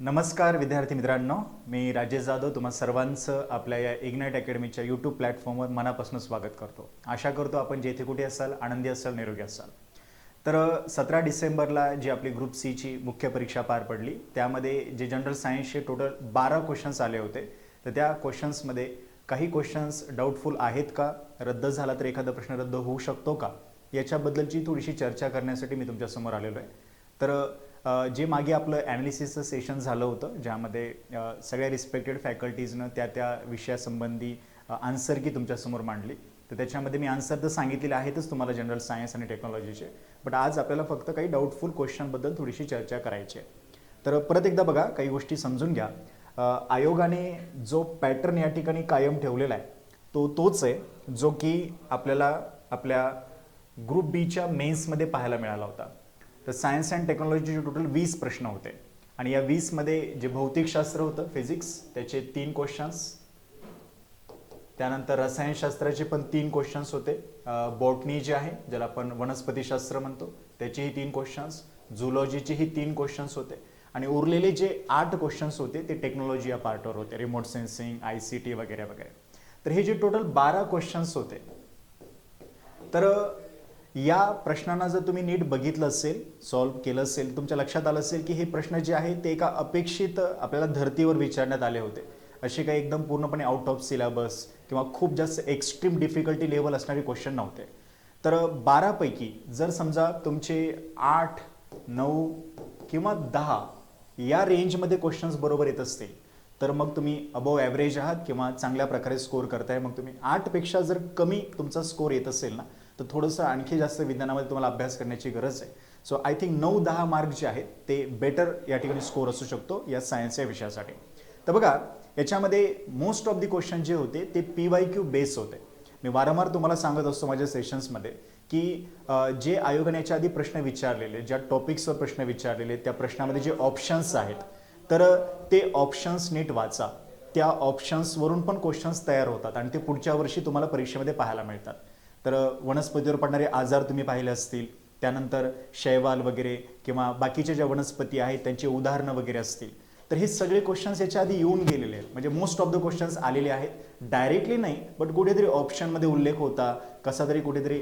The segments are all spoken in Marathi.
नमस्कार विद्यार्थी मित्रांनो मी राजेश जाधव तुम्हा सर्वांचं आपल्या या इग्नाईट अकॅडमीच्या यूट्यूब प्लॅटफॉर्मवर मनापासून स्वागत करतो. आशा करतो आपण जेथे कुठे असाल आनंदी असाल निरोगी असाल. तर सतरा डिसेंबरला जी आपली ग्रुप सीची मुख्य परीक्षा पार पडली त्यामध्ये जे जनरल सायन्सचे टोटल बारा क्वेश्चन्स आले होते तर त्या क्वेश्चन्समध्ये काही क्वेश्चन्स डाऊटफुल आहेत का? रद्द झाला तर एखादा प्रश्न रद्द होऊ शकतो का? याच्याबद्दलची थोडीशी चर्चा करण्यासाठी मी तुमच्यासमोर आलेलो आहे. तर जे मागे आपलं ॲनालिसिसचं सेशन झालं होतं ज्यामध्ये सगळ्या रिस्पेक्टेड फॅकल्टीजनं त्या त्या विषयासंबंधी आन्सर की तुमच्यासमोर मांडली. तर त्याच्यामध्ये मी आन्सर तर सांगितलेले आहेतच तुम्हाला जनरल सायन्स आणि टेक्नॉलॉजीचे बट आज आपल्याला फक्त काही डाऊटफुल क्वेश्चनबद्दल थोडीशी चर्चा करायची आहे. तर परत एकदा बघा काही गोष्टी समजून घ्या. आयोगाने जो पॅटर्न या ठिकाणी कायम ठेवलेला आहे तो तोच आहे जो की आपल्याला आपल्या ग्रुप बीच्या मेन्समध्ये पाहायला मिळाला होता. तर सायन्स अँड टेक्नॉलॉजीचे टोटल वीस प्रश्न होते. आणि या वीसमध्ये जे भौतिकशास्त्र होतं फिजिक्स त्याचे तीन क्वेश्चन्स त्यानंतर रसायनशास्त्राचे पण तीन क्वेश्चन्स होते. बॉटनी जे आहे ज्याला आपण वनस्पतीशास्त्र म्हणतो त्याचेही तीन क्वेश्चन्स झुलॉजीचेही तीन क्वेश्चन्स होते. आणि उरलेले जे आठ क्वेश्चन्स होते ते टेक्नॉलॉजी या पार्टवर होते. Remote sensing I C T वगैरे वगैरे. तर हे जे टोटल बारा क्वेश्चन्स होते तर या प्रश्नांना जर तुम्ही नीट बघितलं असेल सॉल्व्ह केलं असेल तुमच्या लक्षात आलं असेल की हे प्रश्न जे आहे ते एका अपेक्षित आपल्याला धर्तीवर विचारण्यात आले होते. असे काही एकदम पूर्णपणे आउट ऑफ सिलेबस किंवा खूप जास्त एक्स्ट्रीम डिफिकल्टी लेवल असणारे क्वेश्चन नव्हते. तर बारापैकी जर समजा तुमचे आठ नऊ किंवा दहा या रेंजमध्ये क्वेश्चन्स बरोबर येत असतील तर मग तुम्ही अबोव ॲव्हरेज आहात किंवा चांगल्या प्रकारे स्कोर करताय. मग तुम्ही आठपेक्षा जर कमी तुमचा स्कोर येत असेल ना तर थोडंसं आणखी जास्त विज्ञानामध्ये तुम्हाला अभ्यास करण्याची गरज आहे. सो आय थिंक नऊ दहा मार्क जे आहेत ते बेटर या ठिकाणी स्कोर असू शकतो या सायन्स या विषयासाठी. तर बघा याच्यामध्ये मोस्ट ऑफ दी क्वेश्चन जे होते ते पी वाय क्यू बेस होते. मी वारंवार तुम्हाला सांगत असतो माझ्या सेशन्समध्ये की जे आयोगाने याच्या आधी प्रश्न विचारलेले ज्या टॉपिक्सवर प्रश्न विचारलेले त्या प्रश्नामध्ये जे ऑप्शन्स आहेत तर ते ऑप्शन्स नीट वाचा. त्या ऑप्शन्सवरून पण क्वेश्चन्स तयार होतात आणि ते पुढच्या वर्षी तुम्हाला परीक्षेमध्ये पाहायला मिळतात. तर वनस्पतीवर पडणारे आजार तुम्ही पाहिले असतील. त्यानंतर शैवाल वगैरे किंवा बाकीच्या ज्या वनस्पती आहेत त्यांची उदाहरणं वगैरे असतील. तर हे सगळे क्वेश्चन्स याच्या आधी येऊन गेलेले आहेत. म्हणजे मोस्ट ऑफ द क्वेश्चन्स आलेले आहेत. डायरेक्टली नाही बट कुठेतरी ऑप्शनमध्ये उल्लेख होता. कसा तरी कुठेतरी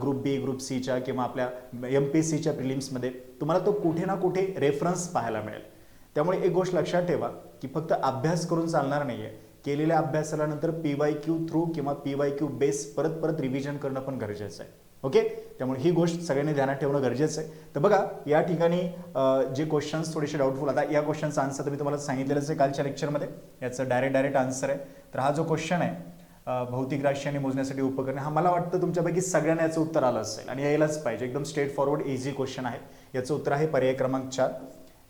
ग्रुप बी ग्रुप सीच्या किंवा आपल्या एम पी एस सीच्या प्रिलिम्समध्ये तुम्हाला तो कुठे ना कुठे रेफरन्स पाहायला मिळेल. त्यामुळे एक गोष्ट लक्षात ठेवा की फक्त अभ्यास करून चालणार नाही आहे केलेल्या अभ्यासाला नंतर पी वाय क्यू थ्रू किंवा पी वाय क्यू बेस परत परत रिव्हिजन करणं पण गरजेचं आहे. ओके त्यामुळे ही गोष्ट सगळ्यांनी ध्यानात ठेवणं गरजेचं आहे. तर बघा या ठिकाणी जे क्वेश्चन्स थोडेसे डाऊटफुल आता या क्वेश्चनचा आन्सर तर मी तुम्हाला सांगितलेलंच आहे कालच्या लेक्चरमध्ये याचं डायरेक्ट डायरेक्ट आन्सर आहे. तर हा जो क्वेश्चन आहे भौतिक राष्ट्रीय मोजण्यासाठी उपकरणे हा मला वाटतं तुमच्यापैकी सगळ्यांना याचं उत्तर आलं असेल. आणि यायलाच पाहिजे. एकदम स्ट्रेट फॉरवर्ड इझी क्वेश्चन आहे. याचं उत्तर आहे पर्याय क्रमांक चार.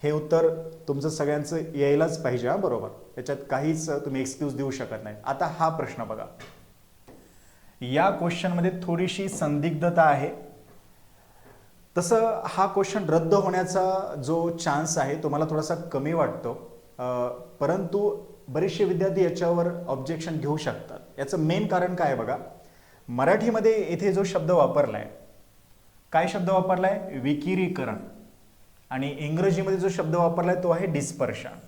हे उत्तर तुमचं सगळ्यांचं यायलाच पाहिजे हा बरोबर. याच्यात काहीच तुम्ही एक्सक्यूज देऊ शकत नाही. आता हा प्रश्न बघा. या क्वेश्चनमध्ये थोडीशी संदिग्धता आहे. तसं हा क्वेश्चन रद्द होण्याचा जो चान्स आहे तो मला थोडासा कमी वाटतो. परंतु बरेचसे विद्यार्थी याच्यावर ऑब्जेक्शन घेऊ शकतात. याचं मेन कारण काय बघा? मराठीमध्ये येथे जो शब्द वापरलाय काय शब्द वापरलाय? विकिरीकरण. आणि इंग्रजीमध्ये जो शब्द वापरलाय तो आहे डिस्पर्शन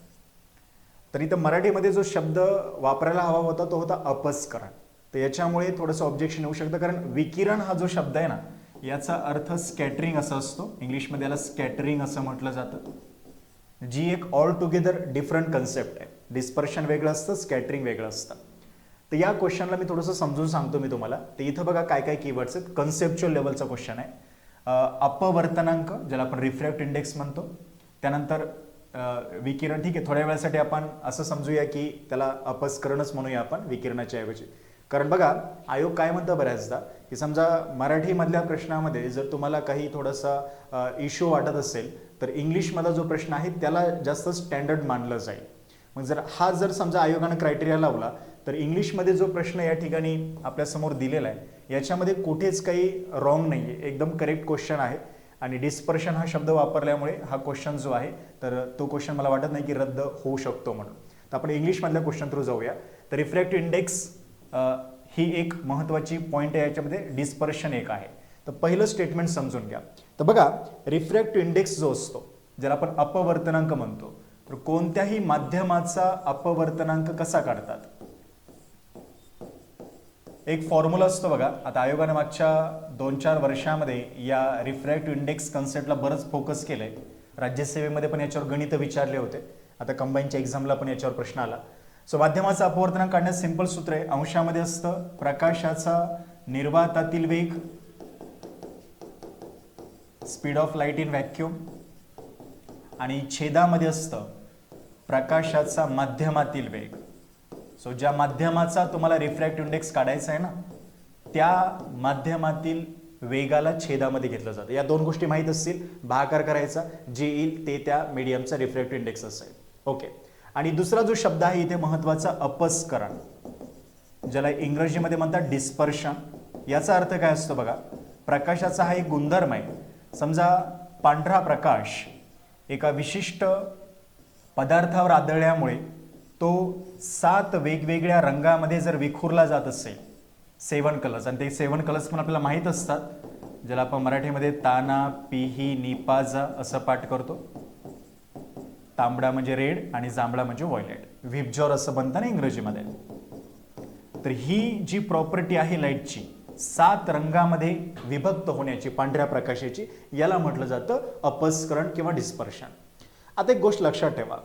तर इथं मराठीमध्ये जो शब्द वापरायला हवा होता तो होता अपस्करण. तर याच्यामुळे थोडंसं ऑब्जेक्शन येऊ शकतं कारण विकिरण हा जो शब्द आहे ना याचा अर्थ स्कॅटरिंग असा असतो. इंग्लिशमध्ये याला स्कॅटरिंग असं म्हटलं जातं. जी एक ऑल टुगेदर डिफरंट कन्सेप्ट आहे. डिस्पर्शन वेगळं असतं स्कॅटरिंग वेगळं असतं. तर या क्वेश्चनला मी थोडंसं समजून सांगतो मी तुम्हाला. तर इथं बघा काय काय कीवर्ड्स आहेत. कन्सेप्च्युअल लेवलचा क्वेश्चन आहे. अपवर्तनांक ज्याला आपण रिफ्रॅक्ट इंडेक्स म्हणतो. त्यानंतर विकिरण ठीक आहे थोड्या वेळासाठी आपण असं समजूया की त्याला अपस्करणच म्हणूया आपण विकिरणाच्या ऐवजी. कारण बघा आयोग काय म्हणतं बऱ्याचदा की समजा मराठीमधल्या प्रश्नामध्ये जर तुम्हाला काही थोडासा इश्यू वाटत असेल तर इंग्लिशमधला जो प्रश्न आहे त्याला जास्त स्टँडर्ड मानलं जाईल. मग जर हा जर समजा आयोगानं क्रायटेरिया लावला तर इंग्लिशमध्ये जो प्रश्न या ठिकाणी आपल्यासमोर दिलेला आहे याच्यामध्ये कुठेच काही रॉंग नाही आहे एकदम करेक्ट क्वेश्चन आहे. आणि डिस्पर्शन हा शब्द वापरल्यामुळे हा क्वेश्चन जो आहे तर तो क्वेश्चन मला वाटत नाही की रद्द होऊ शकतो म्हणून. तर आपण इंग्लिशमधल्या क्वेश्चन थ्रू जाऊया. तर रिफ्रॅक्ट इंडेक्स ही एक महत्त्वाची पॉईंट आहे. याच्यामध्ये डिस्पर्शन एक आहे. तर पहिलं स्टेटमेंट समजून घ्या. तर बघा रिफ्रॅक्ट इंडेक्स जो असतो ज्याला आपण अपवर्तनांक म्हणतो तर कोणत्याही माध्यमाचा अपवर्तनांक कसा काढतात? एक फॉर्म्युला असतो बघा. आता आयोगाने मागच्या दोन चार वर्षामध्ये या रिफ्रॅक्टिव्ह इंडेक्स कन्सेप्टला बरंच फोकस केलं आहे राज्यसेवेमध्ये पण याच्यावर गणित विचारले होते. आता कंबाईनच्या एक्झामला पण याच्यावर प्रश्न आला. सो माध्यमाचा अपवर्तनांक काढण्यास सिंपल सूत्र आहे. अंशामध्ये असतं प्रकाशाचा निर्वातातील वेग speed of light in vacuum आणि छेदामध्ये असतं प्रकाशाचा माध्यमातील वेग. सो ज्या माध्यमाचा तुम्हाला रिफ्रॅक्ट इंडेक्स काढायचा आहे ना त्या माध्यमातील वेगाला छेदामध्ये घेतलं जातं. या दोन गोष्टी माहीत असतील. भागाकार करायचा जे येईल ते त्या मीडियमचा रिफ्रॅक्ट इंडेक्स असेल. ओके आणि दुसरा जो शब्द आहे इथे महत्त्वाचा अपस्करण. ज्याला इंग्रजीमध्ये म्हणतात डिस्पर्शन याचा अर्थ काय असतो बघा? प्रकाशाचा हा एक गुणधर्म आहे. समजा पांढरा प्रकाश एका विशिष्ट पदार्थावर आदळल्यामुळे तो सात वेगवेगळ्या रंगामध्ये जर विखुरला जात असेल सेवन कलर्स आणि ते सेवन कलर्स पण आपल्याला माहीत असतात ज्याला आपण मराठीमध्ये ताना पिही निपाजा असं पाठ करतो. तांबडा म्हणजे रेड आणि जांभळा म्हणजे व्हायलेट. व्हिपजॉर असं बनतं ना इंग्रजीमध्ये. तर ही जी प्रॉपर्टी आहे लाईटची सात रंगामध्ये विभक्त होण्याची पांढऱ्या प्रकाशाची याला म्हटलं जातं अपस्करण किंवा डिस्पर्शन आता एक गोष्ट लक्षात ठेवा.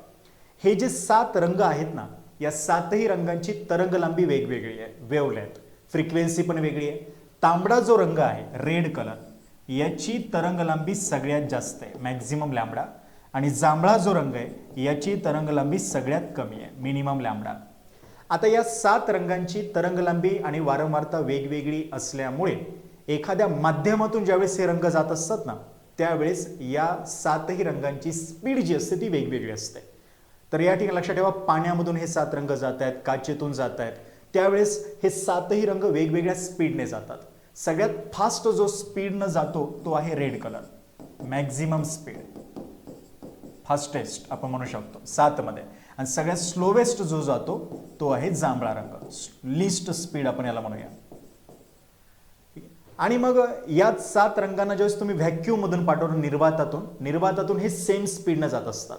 हे जे सात रंग आहेत ना या सातही रंगांची तरंग लांबी वेगवेगळी आहे वेवलेंथ फ्रिक्वेन्सी पण वेगळी आहे. तांबडा जो रंग आहे रेड कलर याची तरंग लांबी सगळ्यात जास्त आहे मॅक्झिमम लॅम्बडा आणि जांभळा जो रंग आहे याची तरंग लांबी सगळ्यात कमी आहे मिनिमम लॅम्बडा आता या सात रंगांची तरंग लांबी आणि वारंवारता वेगवेगळी असल्यामुळे एखाद्या माध्यमातून ज्यावेळेस हे रंग जात असतात ना त्यावेळेस या सातही रंगांची स्पीड जी असते ती वेगवेगळी असते. तर या ठिकाणी लक्षात ठेवा पाण्यामधून हे सात रंग जात आहेत काचेतून जात आहेत. त्यावेळेस हे सातही रंग वेगवेगळ्या स्पीडने जातात. सगळ्यात फास्ट जो स्पीडनं जातो तो आहे red colour maximum speed fastest आपण म्हणू शकतो सातमध्ये. आणि सगळ्यात स्लोवेस्ट जो जातो तो आहे जांभळा रंग. लिस्ट स्पीड आपण याला म्हणूया. आणि मग याच सात रंगांना ज्यावेळेस तुम्ही व्हॅक्यूम मधून पाठवून निर्वातातून निर्वातातून हे सेम स्पीडनं जात असतात.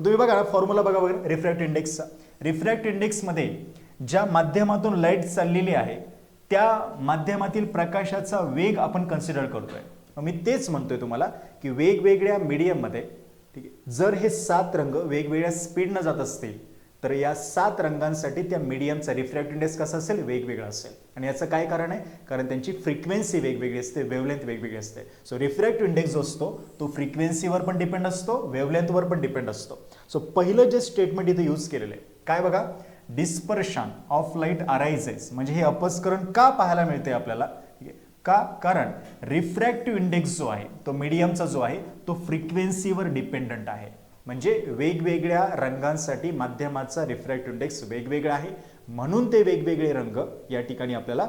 मग तुम्ही बघा फॉर्म्युला बघा वगैरे रिफ्रॅक्ट इंडेक्सचा रिफ्रॅक्ट इंडेक्समध्ये ज्या माध्यमातून लाइट चाललेली आहे त्या माध्यमातील प्रकाशाचा वेग आपण कन्सिडर करतोय. मग मी तेच म्हणतोय तुम्हाला की वेगवेगळ्या मीडियममध्ये ठीक आहे जर हे सात रंग वेगवेगळ्या स्पीडनं जात असतील तर या सात रंगांसाठी त्या मीडियमचा रिफ्रॅक्ट इंडेक्स कसा असेल वेगवेगळा असेल. आणि याचं काय कारण आहे? कारण त्यांची फ्रिक्वेन्सी वेगवेगळी असते वेवलेंथ वेगवेगळी असते. सो रिफ्रॅक्ट इंडेक्स जो असतो तो फ्रिक्वेन्सीवर पण डिपेंड असतो वेवलेंथवर पण डिपेंड असतो. सो पहिलं जे स्टेटमेंट इथे यूज केलेलं आहे काय बघा? डिस्पर्शन ऑफ लाइट अरायझेस म्हणजे हे अपस्करण का पाहायला मिळते आपल्याला? का? कारण रिफ्रॅक्टिव्ह इंडेक्स जो आहे तो मीडियमचा जो आहे तो फ्रिक्वेन्सीवर डिपेंडंट आहे. म्हणजे वेगवेगळ्या रंगांसाठी माध्यमाचा रिफ्रॅक्ट इंडेक्स वेगवेगळा आहे. म्हणून ते वेगवेगळे रंग या ठिकाणी आपल्याला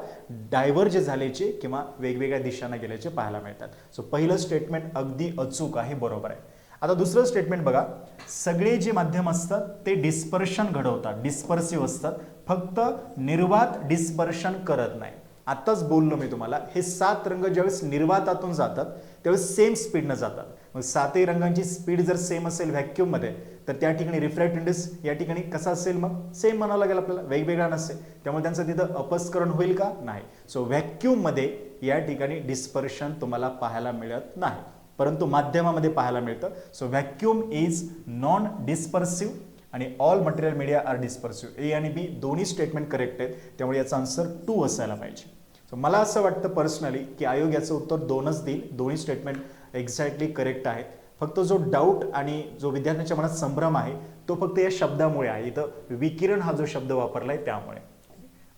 डायव्हर्ज झाल्याचे किंवा वेगवेगळ्या दिशांना गेल्याचे पाहायला मिळतात. सो पहिलं स्टेटमेंट अगदी अचूक आहे बरोबर आहे. आता दुसरं स्टेटमेंट बघा. सगळे जे माध्यम असतात ते डिस्पर्शन घडवतात डिस्पर्सिव्ह असतात. फक्त निर्वात डिस्पर्शन करत नाही. आत्ताच बोललो मी तुम्हाला हे सात रंग ज्यावेळेस निर्वातातून जातात त्यावेळेस सेम स्पीडनं जातात. मग सातही रंगांची स्पीड जर सेम असेल व्हॅक्यूममध्ये तर त्या ठिकाणी रिफ्रॅक्ट इंडेक्स या ठिकाणी कसा असेल मग? सेम म्हणावं लागेल आपल्याला. वेगवेगळा नसेल. त्यामुळे त्यांचं तिथं अपस्करण होईल का? नाही. सो व्हॅक्यूममध्ये या ठिकाणी डिस्पर्शन तुम्हाला पाहायला मिळत नाही. परंतु माध्यमामध्ये पाहायला मिळतं. So vacuum is non dispersive आणि all material media are dispersive A आणि बी दोन्ही स्टेटमेंट करेक्ट आहेत. त्यामुळे याचा आन्सर टू असायला पाहिजे. सो मला असं वाटतं पर्सनली की आयोग याचं उत्तर दोनच देईल. दोन्ही स्टेटमेंट एक्झॅक्टली करेक्ट आहेत फक्त जो डाऊट आणि जो विद्यार्थ्यांच्या मनात संभ्रम आहे तो फक्त या शब्दामुळे आहे. इथं विकिरण हा जो शब्द वापरलाय त्यामुळे.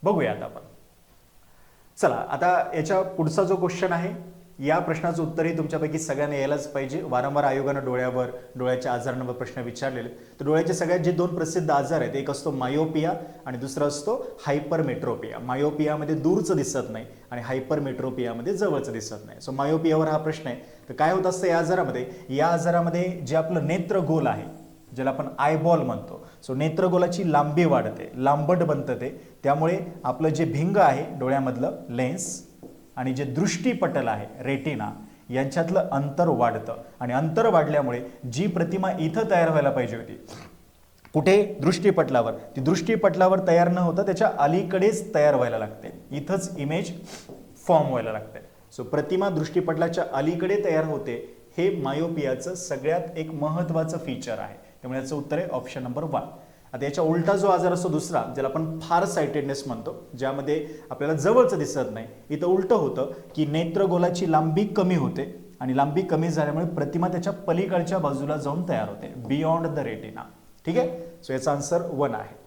बघूयात आपण. चला आता याच्या पुढचा जो क्वेश्चन आहे या प्रश्नाचं उत्तरही तुमच्यापैकी सगळ्यांना यायलाच पाहिजे. वारंवार आयोगानं डोळ्यावर डोळ्याच्या आजारांवर प्रश्न विचारलेले. तर डोळ्याचे सगळ्यात जे दोन प्रसिद्ध आजार आहेत एक असतो मायोपिया आणि दुसरा असतो हायपरमेट्रोपिया. मायोपियामध्ये दूरचं दिसत नाही आणि हायपरमेट्रोपियामध्ये जवळचं दिसत नाही. सो मायोपियावर हा प्रश्न आहे. तर काय होत असतं या आजारामध्ये? या आजारामध्ये जे आपलं नेत्रगोल आहे ज्याला आपण आयबॉल म्हणतो सो नेत्रगोलाची लांबी वाढते लांबट बनतं ते. त्यामुळे आपलं जे भिंग आहे डोळ्यामधलं लेन्स आणि जे दृष्टीपटल आहे रेटिना यांच्यातलं अंतर वाढतं. आणि अंतर वाढल्यामुळे जी प्रतिमा इथं तयार व्हायला पाहिजे होती कुठे? दृष्टीपटलावर. ती दृष्टीपटलावर तयार न होता त्याच्या अलीकडेच तयार व्हायला लागते. इथंच इमेज फॉर्म व्हायला लागते. सो प्रतिमा दृष्टीपटलाच्या अलीकडे तयार होते हे मायोपियाचं सगळ्यात एक महत्त्वाचं फीचर आहे. त्यामुळे याचं उत्तर आहे ऑप्शन नंबर वन आता याच्या उलटा जो आजार असतो दुसरा ज्याला आपण फार सायटेडनेस म्हणतो ज्यामध्ये आपल्याला जवळचं दिसत नाही इथं उलटं होतं की नेत्रगोलाची लांबी कमी होते आणि लांबी कमी झाल्यामुळे प्रतिमा त्याच्या पलीकडच्या बाजूला जाऊन तयार होते बियॉन्ड द रेटिना ठीक आहे? सो याचा आन्सर वन आहे.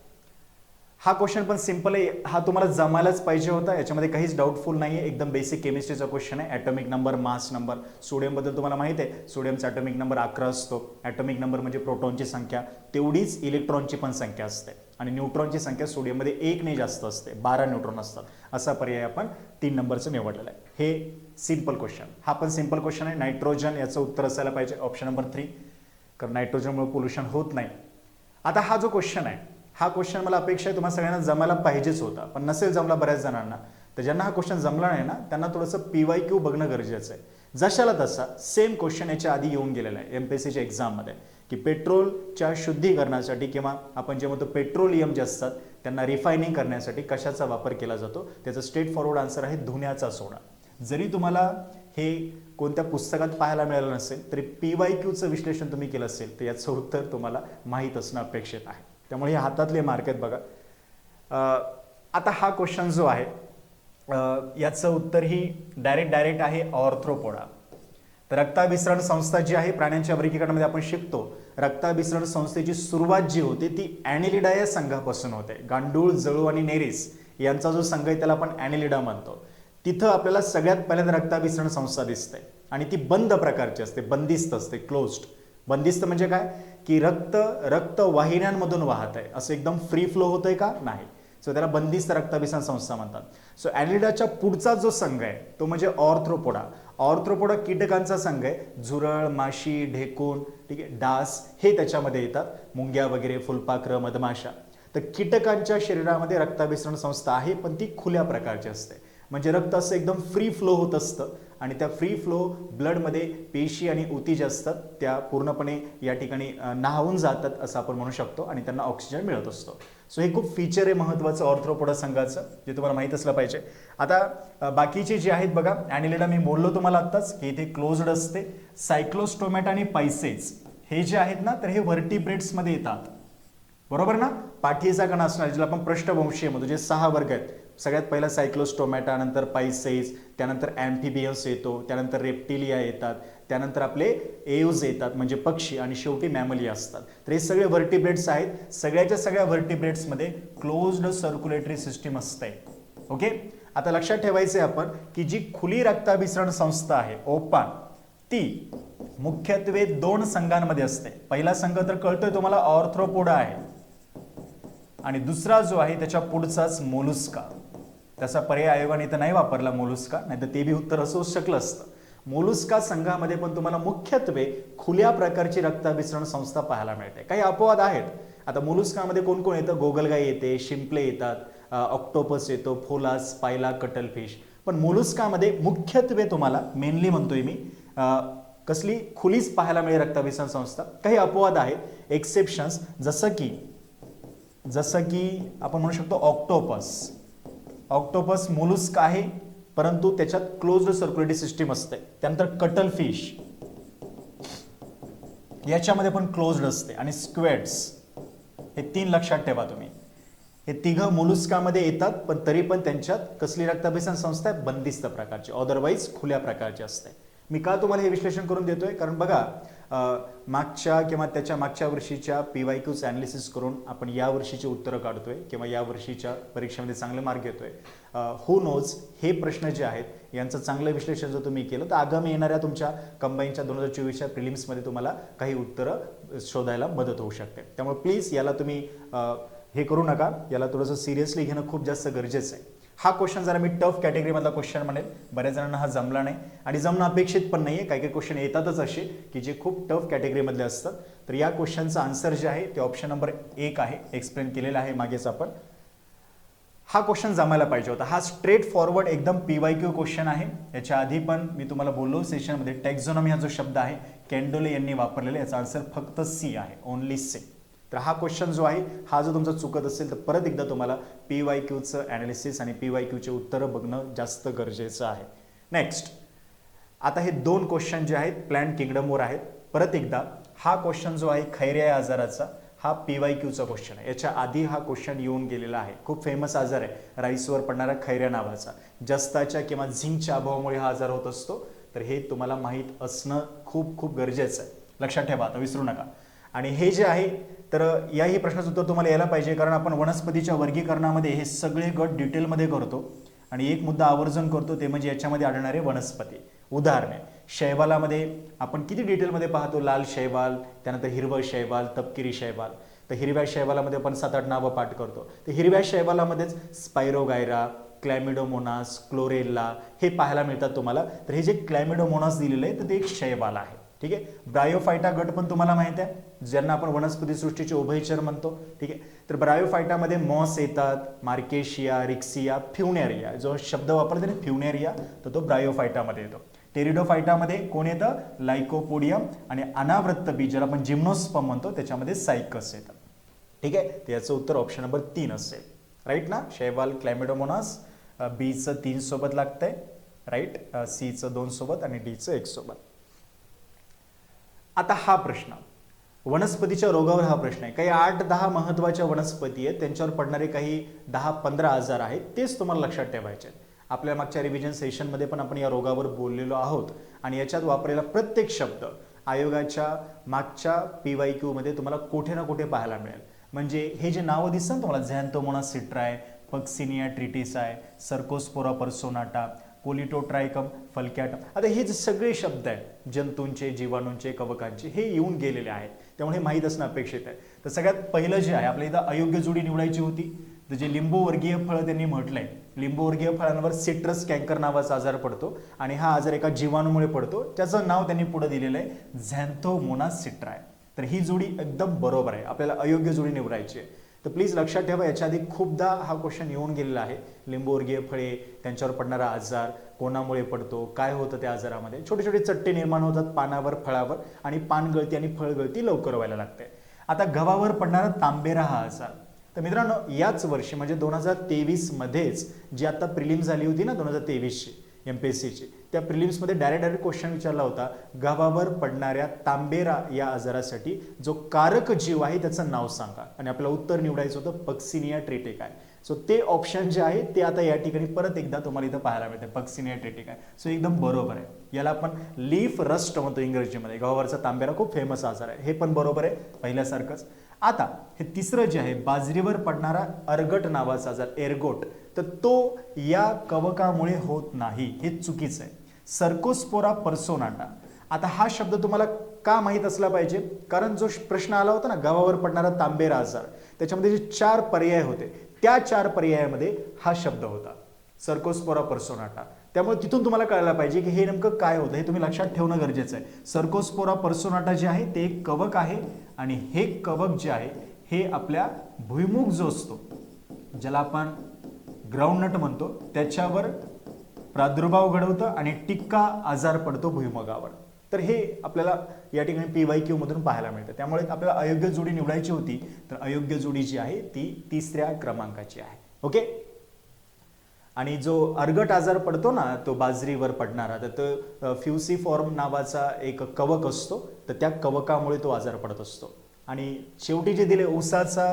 हा क्वेश्चन पण सिंपल आहे. हा तुम्हाला जमायलाच पाहिजे होता. याच्यामध्ये काहीच डाऊटफुल नाही आहे एकदम बेसिक केमिस्ट्रीचा क्वेश्चन आहे. ॲटॉमिक नंबर मास नंबर सोडियमबद्दल तुम्हाला माहिती आहे. सोडियमचा ॲटॉमिक नंबर अकरा असतो. ॲटॉमिक नंबर म्हणजे प्रोटॉनची संख्या. तेवढीच इलेक्ट्रॉनची पण संख्या असते. आणि न्यूट्रॉनची संख्या सोडियममध्ये एक नाही जास्त असते. बारा न्यूट्रॉन असतात. असा पर्याय आपण तीन नंबरचं निवडलेला आहे. हे सिंपल क्वेश्चन हा पण सिंपल क्वेश्चन आहे. नायट्रोजन याचं उत्तर असायला पाहिजे. ऑप्शन नंबर थ्री कारण नायट्रोजनमुळे पोल्युशन होत नाही. आता हा जो क्वेश्चन आहे हा क्वेश्चन मला अपेक्षा आहे तुम्हाला सगळ्यांना जमायला पाहिजेच होता. पण नसेल जमला बऱ्याच जणांना. तर ज्यांना हा क्वेश्चन जमला नाही ना त्यांना थोडंसं पी वाय क्यू बघणं गरजेचं आहे. जशाला तसा सेम क्वेश्चन याच्या आधी येऊन गेलेला आहे एम पी एस सीच्या एक्झाममध्ये की पेट्रोलच्या शुद्धीकरणासाठी किंवा आपण जे म्हणतो पेट्रोलियम जे असतात त्यांना रिफायनिंग करण्यासाठी कशाचा वापर केला जातो त्याचं स्ट्रेट फॉरवर्ड आन्सर आहे धुण्याचा सोडा. जरी तुम्हाला हे कोणत्या पुस्तकात पाहायला मिळालं नसेल तरी पी वाय क्यूचं विश्लेषण तुम्ही केलं असेल तर याचं उत्तर तुम्हाला माहीत असणं अपेक्षित आहे. त्यामुळे हे हातातले मार्क आहेत बघा. आता हा क्वेश्चन जो आहे याचं उत्तर ही डायरेक्ट डायरेक्ट आहे ऑर्थ्रोपोडा तर रक्ताभिसरण संस्था जी आहे प्राण्यांच्या वर्गीकरणामध्ये आपण शिकतो रक्ताभिसरण संस्थेची सुरुवात जी होते ती ॲनिलिडा या संघापासून होते. गांडूळ जळू आणि नेरिस यांचा जो संघ आहे त्याला आपण ॲनिलिडा म्हणतो. तिथं आपल्याला सगळ्यात पहिल्यांदा रक्ताभिसरण संस्था दिसते. आणि ती बंद प्रकारची असते बंदिस्त असते क्लोज्ड बंदिस्त म्हणजे काय? की रक्त रक्त वाहिन्यांमधून वाहत आहे असं एकदम फ्री फ्लो होतंय का? नाही. सो त्याला बंदिस्त रक्ताभिसरण संस्था म्हणतात. सो ॲनिलिडाच्या पुढचा जो संघ आहे तो म्हणजे ऑर्थ्रोपोडा. ऑर्थ्रोपोडा कीटकांचा संघ आहे. झुरळ माशी ढेकूण ठीक आहे डास हे त्याच्यामध्ये येतात. मुंग्या वगैरे फुलपाखरं मधमाशा. तर कीटकांच्या शरीरामध्ये रक्ताभिसरण संस्था आहे पण ती खुल्या प्रकारची असते. म्हणजे रक्त असं एकदम फ्री फ्लो होत असतं. आणि त्या फ्री फ्लो ब्लडमध्ये पेशी आणि ऊती ज्या असतात त्या पूर्णपणे या ठिकाणी अं, न्हावून जातात असं आपण म्हणू शकतो आणि त्यांना ऑक्सिजन मिळत असतो. सो हे खूप फीचर आहे महत्त्वाचं ऑर्थ्रोपोडा संघाचं जे तुम्हाला माहीत असलं पाहिजे. आता बाकीचे जे आहेत बघा ॲनिलिडा मी बोललो तुम्हाला आत्ताच की इथे क्लोज्ड असते. सायक्लोस्टोमॅट आणि पायसेज हे जे आहेत ना तर हे व्हर्टिब्रेट्समध्ये येतात. बरोबर ना? पाठीचा कण असणार ज्याला आपण पृष्ठवंशीय म्हणतो जे सहा वर्ग आहेत. सगळ्यात पहिला सायक्लोस्टोमॅटा नंतर पायसेस त्यानंतर अँफिबियन्स येतो त्यानंतर रेप्टिलिया येतात त्यानंतर आपले एव्ज येतात म्हणजे पक्षी आणि शेवटी मॅमली असतात. तर हे सगळे व्हर्टिब्रेट्स आहेत. सगळ्याच्या सगळ्या व्हर्टिब्रेट्समध्ये क्लोज्ड सर्क्युलेटरी सिस्टीम असते ओके आता लक्षात ठेवायचं आहे आपण की जी खुली रक्ताभिसरण संस्था आहे ओपान ती मुख्यत्वे दोन संघांमध्ये असते. पहिला संघ तर कळतोय तुम्हाला ऑर्थ्रोपोडा आहे. आणि दुसरा जो आहे त्याच्या पुढचाच मोलुस्का. त्याचा पर्याय आयोगाने इथं नाही वापरला मोलुस्का नाही तर ते बी उत्तर असू शकलं असतं. मोलुस्का संघामध्ये पण तुम्हाला मुख्यत्वे खुल्या प्रकारची रक्ताभिसरण संस्था पाहायला मिळते. काही अपवाद आहेत. आता मोलुस्कामध्ये कोण कोण येतं? गोगलगाई येते शिंपले येतात ऑक्टोपस येतो फोलास पायला कटलफिश. पण मोलुस्कामध्ये मुख्यत्वे तुम्हाला मेनली म्हणतोय मी कसली? खुलीच पाहायला मिळेल रक्ताभिसरण संस्था. काही अपवाद आहेत. एक्सेप्शन्स जसं की जसं की आपण म्हणू शकतो ऑक्टोपस. ऑक्टोपस मोलुस्क आहे परंतु त्याच्यात क्लोज्ड सर्क्युलेटरी सिस्टीम असते. त्यानंतर कटल फिश याच्यामध्ये पण क्लोज्ड असते. आणि स्क्वेड्स हे तीन लक्षात ठेवा तुम्ही. हे तिघं मोलुस्कामध्ये येतात पण तरी पण त्यांच्यात कसली रक्ताभिसन संस्था आहे? बंदिस्त प्रकारची. अदरवाईज खुल्या प्रकारची असते. मी का तुम्हाला हे विश्लेषण करून देतोय कारण बघा मागच्या किंवा त्याच्या मागच्या वर्षीच्या पी वाय क्यूज अनालिसिस करून आपण या वर्षीची उत्तरं काढतोय किंवा या वर्षीच्या परीक्षेमध्ये चांगले मार्क घेतोय. हू नोज हे प्रश्न जे आहेत यांचं चांगलं विश्लेषण जर तुम्ही केलं तर आगामी येणाऱ्या तुमच्या कंबाईनच्या दोन हजार चोवीसच्या प्रिलिम्समध्ये तुम्हाला काही उत्तरं शोधायला मदत होऊ शकते. त्यामुळे प्लीज याला तुम्ही हे करू नका. याला थोडंसं सिरियसली घेणं खूप जास्त गरजेचं आहे. हा क्वेश्चन जरा मी टफ कॅटेगरीमधला क्वेश्चन म्हणेल. बऱ्याच जणांना हा जमला नाही. आणि जमणं अपेक्षित पण नाही आहे काही काही क्वेश्चन येतातच असे की जे खूप टफ कॅटेगरीमधले असतात तर या क्वेश्चनचं आन्सर जे आहे ते ऑप्शन नंबर एक आहे. एक्सप्लेन केलेलं आहे मागेच आपण. हा क्वेश्चन जमायला पाहिजे होता. हा स्ट्रेट फॉरवर्ड एकदम पी वाय क्यू क्वेश्चन आहे. याच्या आधी पण मी तुम्हाला बोललो सेशनमध्ये टेक्झॉनॉमी हा जो शब्द आहे कॅन्डोले यांनी वापरलेला याचा आन्सर फक्त सी आहे. ओनली सी तर हा क्वेश्चन जो आहे हा जो तुमचा चुकत असेल तर परत एकदा तुम्हाला पी वाय क्यूचं ॲनालिसिस आणि पी वाय क्यूचे उत्तरं बघणं जास्त गरजेचं आहे. नेक्स्ट आता हे दोन क्वेश्चन जे आहेत प्लॅन किंगडमवर आहेत. परत एकदा हा क्वेश्चन जो आहे खैर्या या आजाराचा हा पी वाय क्यूचा क्वेश्चन आहे. याच्या आधी हा क्वेश्चन येऊन गेलेला आहे. खूप फेमस आजार आहे. राईसवर पडणारा खैऱ्या नावाचा. जस्ताच्या किंवा झिंकच्या अभावामुळे हा आजार होत असतो. तर हे तुम्हाला माहीत असणं खूप खूप गरजेचं आहे. लक्षात ठेवा आता विसरू नका. आणि हे जे आहे तर याही प्रश्नाचं उत्तर तुम्हाला यायला पाहिजे कारण आपण वनस्पतीच्या वर्गीकरणामध्ये हे सगळे गट डिटेलमध्ये करतो. आणि एक मुद्दा आवर्जून करतो ते म्हणजे याच्यामध्ये आढळणारे वनस्पती. उदाहरणे शैवालामध्ये आपण किती डिटेलमध्ये पाहतो? लाल शैवाल त्यानंतर हिरवं शैवाल तपकिरी शैवाल. तर हिरव्या शैवालामध्ये आपण सात आठ नावं पाठ करतो. तर हिरव्या शैवालामध्येच स्पायरोगायरा क्लॅमिडोमोनास क्लोरेल्ला हे पाहायला मिळतात तुम्हाला. तर हे जे क्लॅमिडोमोनास दिलेलं आहे तर ते एक शैवाल आहे. ठीक आहे? ब्रायोफायटा गट पण तुम्हाला माहिती आहे ज्यांना आपण वनस्पती सृष्टीचे उभयचर म्हणतो ठीक आहे? तर ब्रायोफायटामध्ये मॉस येतात मार्केशिया रिक्सिया फ्युनेरिया. जो शब्द वापरते ना फ्युनेरिया तर तो ब्रायोफायटामध्ये येतो. टेरिडोफायटामध्ये कोण येतं? लायकोपोडियम आणि अनावृत्त बी ज्याला आपण जिम्नोस्पम म्हणतो त्याच्यामध्ये सायकस येतं. ठीक आहे? तर याचं उत्तर ऑप्शन नंबर तीन असेल. राईट ना? शैवाल क्लॅमिडोमोनास बीचं तीन सोबत लागतंय. राईट सीचं दोन सोबत आणि डीचं एक सोबत. आता हा प्रश्न. वनस्पतीच्या रोगावर हा प्रश्न आहे. काही आठ दहा महत्त्वाच्या वनस्पती आहेत त्यांच्यावर पडणारे काही दहा पंधरा आजार आहेत तेच तुम्हाला लक्षात ठेवायचे आहेत. आपल्या मागच्या रिव्हिजन सेशनमध्ये पण आपण या रोगावर बोललेलो आहोत. आणि याच्यात वापरलेला प्रत्येक शब्द आयोगाच्या मागच्या पी वाय क्यूमध्ये तुम्हाला कुठे ना कुठे पाहायला मिळेल. म्हणजे हे जे नावं दिसतं ना तुम्हाला झॅन्थोमोना सिट्राय पक्सिनिया ट्रिटिसाय सर्कोस्पोरा पर्सोनाटा कोलिटोट्रायकम फलकॅटम आता हे जे सगळे शब्द आहेत जंतूंचे जीवाणूंचे कवकांचे हे येऊन गेलेले आहेत. त्यामुळे हे माहीत असणं अपेक्षित आहे. तर सगळ्यात पहिलं जे आहे आपल्या इथं अयोग्य जोडी निवडायची होती. तर जे लिंबूवर्गीय फळं त्यांनी म्हटलंय लिंबूवर्गीय फळांवर सिट्रस कॅन्कर नावाचा आजार पडतो आणि हा आजार एका जीवाणूमुळे पडतो. त्याचं नाव त्यांनी पुढे दिलेलं आहे झॅन्थोमोना सिट्राय. तर ही जोडी एकदम बरोबर आहे आपल्याला अयोग्य जोडी निवडायची आहे. तर प्लीज लक्षात ठेवा याच्या आधी खूपदा हा क्वेश्चन येऊन गेलेला आहे. लिंबूवर्गीय फळे त्यांच्यावर पडणारा आजार कोणामुळे पडतो काय होतं त्या आजारामध्ये? छोटे छोटे चट्टे निर्माण होतात पानावर फळावर आणि पानगळती आणि फळगळती लवकर व्हायला लागते. आता गव्हावर पडणारा तांबेरा हा आजार. तर मित्रांनो याच वर्षी म्हणजे दोन हजार तेवीसमध्येच जी आता प्रिलिम झाली होती ना दोन हजार तेवीसची एम पी एस सीची त्या प्रिलिम्समध्ये डायरेक्ट डायरेक्ट क्वेश्चन विचारला होता गव्हावर पडणाऱ्या तांबेरा या आजारासाठी जो कारक जीव आहे त्याचं नाव सांगा. आणि आपलं उत्तर निवडायचं होतं पक्सिनिया ट्रेटेक आहे सो ते ऑप्शन जे आहे ते आता या ठिकाणी परत एकदा तुम्हाला इथं पाहायला मिळते पक्सिनिया ट्रेटेकाय. सो एकदम बरोबर आहे. याला आपण लीफ रस्ट म्हणतो इंग्रजीमध्ये. गव्हावरचा तांबेरा खूप फेमस आजार आहे. हे पण बरोबर आहे पहिल्यासारखंच. आता हे तिसरं जे आहे बाजरीवर पडणारा अर्गट नावाचा आजार एरगोट तर तो या कवकामुळे होत नाही. हे चुकीचं आहे. Cercospora personata. आता हा शब्द तुम्हाला का माहीत असला पाहिजे? कारण जो प्रश्न आला होता ना गावावर पडणारा तांबेरा आजार त्याच्यामध्ये जे चार पर्याय होते त्या चार पर्यायामध्ये हा शब्द होता. Cercospora personata. त्यामुळे तिथून तुम्हाला कळायला पाहिजे की हे नेमकं काय होतं हे तुम्ही लक्षात ठेवणं गरजेचं आहे. सर्कोस्पोरा पर्सोनाटा जे आहे ते एक कवक आहे आणि हे कवक जे आहे हे आपल्या भुईमुख जो असतो ज्याला आपण ग्राउंडनट म्हणतो त्याच्यावर प्रादुर्भाव घडवतं आणि टिक्का आजार पडतो भुईमुगावर. तर हे आपल्याला या ठिकाणी पी वाय क्यूमधून पाहायला मिळतं. त्यामुळे आपल्याला अयोग्य जोडी निवडायची होती तर अयोग्य जोडी जी आहे ती तिसऱ्या क्रमांकाची आहे. ओके आणि जो अर्गट आजार पडतो ना तो बाजरीवर पडणारा तर तो फ्युसी फॉर्म नावाचा एक कवक असतो तर त्या कवकामुळे तो आजार पडत असतो. आणि शेवटी जे दिले ऊसाचा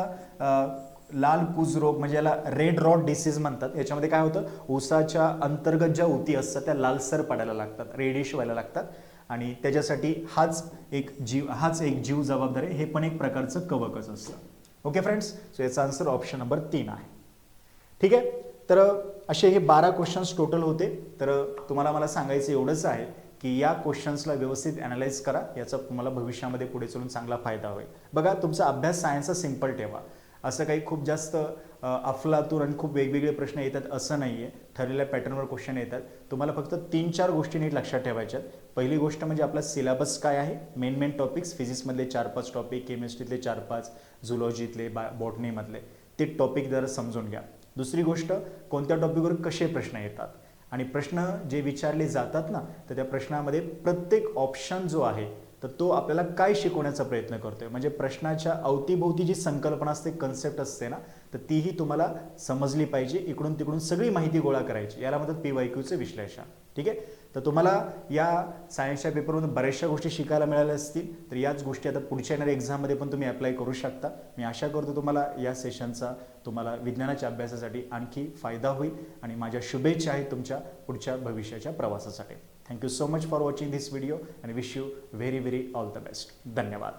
लाल कुज रोग म्हणजे याला रेड रॉड डिसीज म्हणतात याच्यामध्ये काय होतं ऊसाच्या अंतर्गत ज्या उती असतात त्या लालसर पडायला लागतात रेडिश व्हायला लागतात. आणि त्याच्यासाठी हाच एक जीव हाच एक जीव जबाबदार आहे हे पण एक प्रकारचं कवकच असतं. Okay friends? सो याचा आन्सर ऑप्शन नंबर तीन आहे. ठीक आहे? तर असे हे बारा क्वेश्चन्स टोटल होते. तर तुम्हाला मला सांगायचं एवढंच आहे की या क्वेश्चन्सला व्यवस्थित अनालाइज करा. याचा तुम्हाला भविष्यामध्ये पुढे चलून चांगला फायदा होईल. बघा तुमचा अभ्यास सायन्सचा सिंपल ठेवा. असं काही खूप जास्त अफलातूर अफलातून आणि खूप वेगवेगळे प्रश्न येतात असं नाही आहे ठरलेल्या पॅटर्नवर क्वेश्चन येतात. तुम्हाला फक्त तीन चार गोष्टी नीट लक्षात ठेवायच्यात. पहिली गोष्ट म्हणजे आपला सिलेबस काय आहे? मेन मेन टॉपिक्स फिजिक्समधले चार पाच टॉपिक केमिस्ट्रीतले चार पाच झुलॉजीतले बा बॉटनीमधले ते टॉपिक जरा समजून घ्या. दुसरी गोष्ट कोणत्या टॉपिकवर कसे प्रश्न येतात? आणि प्रश्न जे विचारले जातात ना तर त्या प्रश्नामध्ये प्रत्येक ऑप्शन जो आहे तर तो आपल्याला काय शिकवण्याचा प्रयत्न करतोय? म्हणजे प्रश्नाच्या अवतीभोवती जी संकल्पना असते कन्सेप्ट असते ना तर तीही तुम्हाला समजली पाहिजे. इकडून तिकडून सगळी माहिती गोळा करायची. याला म्हणतात पी वाय क्यूचं विश्लेषण. ठीक आहे? तर तुम्हाला या सायन्सच्या पेपरमधून बऱ्याचशा गोष्टी शिकायला मिळाल्या असतील. तर याच गोष्टी आता पुढच्या येणाऱ्या एक्झाममध्ये पण तुम्ही अप्लाय करू शकता. मी आशा करतो तुम्हाला या सेशनचा तुम्हाला विज्ञानाच्या अभ्यासासाठी आणखी फायदा होईल आणि माझ्या शुभेच्छा आहेत तुमच्या पुढच्या भविष्याच्या प्रवासासाठी. Thank you so much for watching this video and wish you very very all the best धन्यवाद.